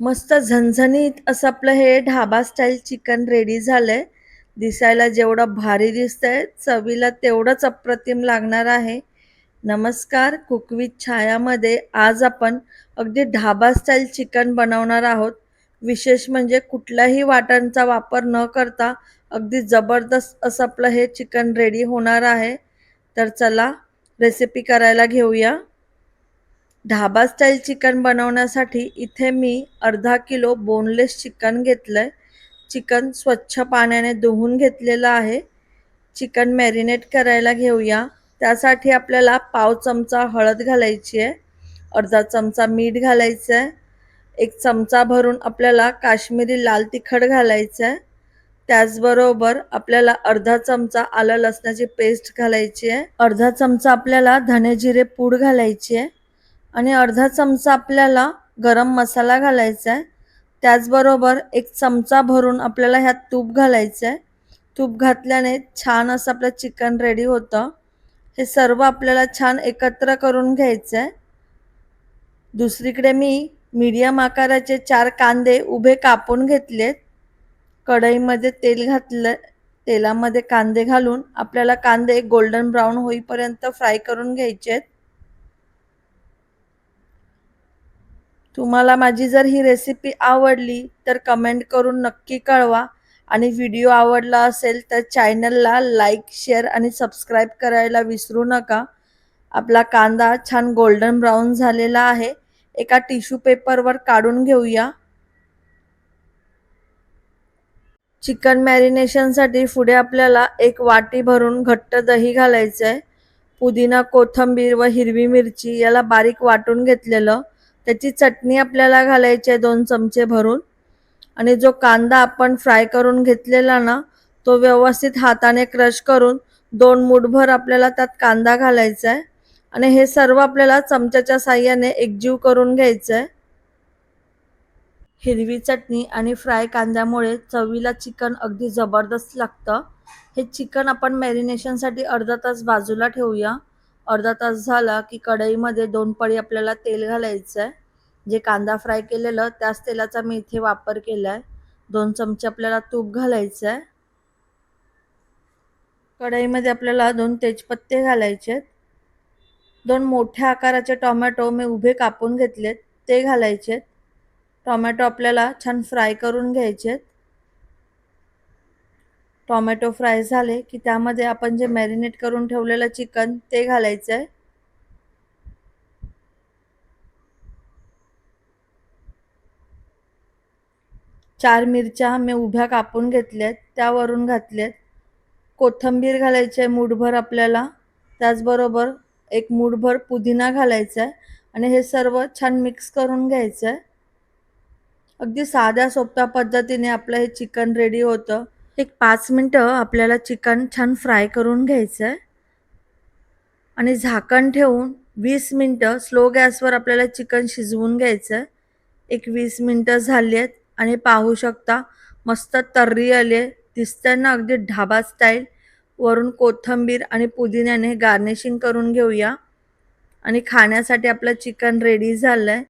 मस्त झणझणीत असं आपलं हे ढाबा स्टाईल चिकन रेडी झालंय. दिसायला जेवढं भारी दिसतंय चवीला तेवढंच अप्रतिम लागणार आहे. नमस्कार कुकविथ छायामध्ये आज आपण अगदी ढाबा स्टाईल चिकन बनवणार आहोत. विशेष म्हणजे कुठल्याही वाटणचा वापर न करता अगदी जबरदस्त असं आपलं हे चिकन रेडी होणार आहे. तर चला रेसिपी करायला घेऊया. ढाबा स्टाईल चिकन बनवण्यासाठी इथे मी अर्धा किलो बोनलेस चिकन घेतलंय. चिकन स्वच्छ पाण्याने धुवून घेतलेलं आहे. चिकन मॅरिनेट करायला घेऊया. त्यासाठी आपल्याला पाव चमचा हळद घालायची आहे. अर्धा चमचा मीठ घालायचं आहे एक चमचा भरून आपल्याला काश्मीरी लाल तिखट घालायचं आहे त्याचबरोबर आपल्याला अर्धा चमचा आलं लसणाची पेस्ट घालायची आहे. अर्धा चमचा आपल्याला धने जिरे पूड घालायची आहे. आणि अर्धा चमचा आपल्याला गरम मसाला घालायचा आहे त्याचबरोबर एक चमचा भरून आपल्याला ह्यात तूप घालायचं आहे तूप घातल्याने छान असं आपलं चिकन रेडी होतं. हे सर्व आपल्याला छान एकत्र करून घ्यायचं आहे दुसरीकडे मी मीडियम आकाराचे चार कांदे उभे कापून घेतलेत. कढईमध्ये तेल घातलं तेलामध्ये कांदे घालून आपल्याला कांदे गोल्डन ब्राऊन होईपर्यंत फ्राय करून घ्यायचे आहेत तुम्हाला माझी जर ही रेसिपी आवडली तर कमेंट करून नक्की कळवा. आणि व्हिडिओ आवडला असेल तर चॅनलला लाईक शेअर आणि सबस्क्राईब करायला विसरू नका. आपला कांदा छान गोल्डन ब्राऊन झालेला आहे. एका टिश्यू पेपरवर काढून घेऊया. चिकन मॅरिनेशनसाठी पुढे आपल्याला एक वाटी भरून घट्ट दही घालायचं आहे पुदिना कोथंबीर व हिरवी मिरची याला बारीक वाटून घेतलेलं. त्याची चटणी आपल्याला घालायची आहे दोन चमचे भरून. आणि जो कांदा आपण फ्राय करून घेतलेला ना तो व्यवस्थित हाताने क्रश करून दोन मुठभर आपल्याला त्यात कांदा घालायचा आहे. आणि हे सर्व आपल्याला चमच्याच्या साह्याने एकजीव करून घ्यायचं आहे. हिरवी चटणी आणि फ्राय कांद्यामुळे चवीला चिकन अगदी जबरदस्त लागतं. हे चिकन आपण मॅरिनेशनसाठी अर्धा तास बाजूला ठेवूया. अर्धा तास झाला की कढईमध्ये दोन पळी आपल्याला तेल घालायचं आहे जे कांदा फ्राय केलेलं त्याच तेलाचा मी इथे वापर केला आहे दोन चमचे आपल्याला तूप घालायचं आहे कढईमध्ये आपल्याला दोन तेजपत्ते घालायचे आहेत दोन मोठ्या आकाराचे टोमॅटो मी उभे कापून घेतलेत ते घालायचे टोमॅटो आपल्याला छान फ्राय करून घ्यायचे आहेत टोमॅटो फ्राय झाले की त्यामध्ये आपण जे मॅरिनेट करून ठेवलेलं चिकन ते घालायचं आहे चार मिरच्या मी उभ्या कापून घेतल्यात त्यावरून घातल्यात. कोथंबीर घालायची आहे मूठभर आपल्याला. त्याचबरोबर एक मूठभर पुदिना घालायचा आहे आणि हे सर्व छान मिक्स करून घ्यायचं आहे अगदी साध्या सोप्या पद्धतीने आपलं हे चिकन रेडी होतं. एक पाच मिनटं आपल्याला चिकन छान फ्राय करून घ्यायचं आहे आणि झाकण ठेवून वीस मिनटं स्लो गॅसवर आपल्याला चिकन शिजवून घ्यायचं आहे एक वीस मिनटं झाली आहेत आणि पाहू शकता मस्त तर्री आले दिसतंय ना अगदी ढाबा स्टाईल वरून कोथंबीर आणि पुदिन्याने गार्निशिंग करून घेऊया. आणि खाण्यासाठी आपलं चिकन रेडी झालं आहे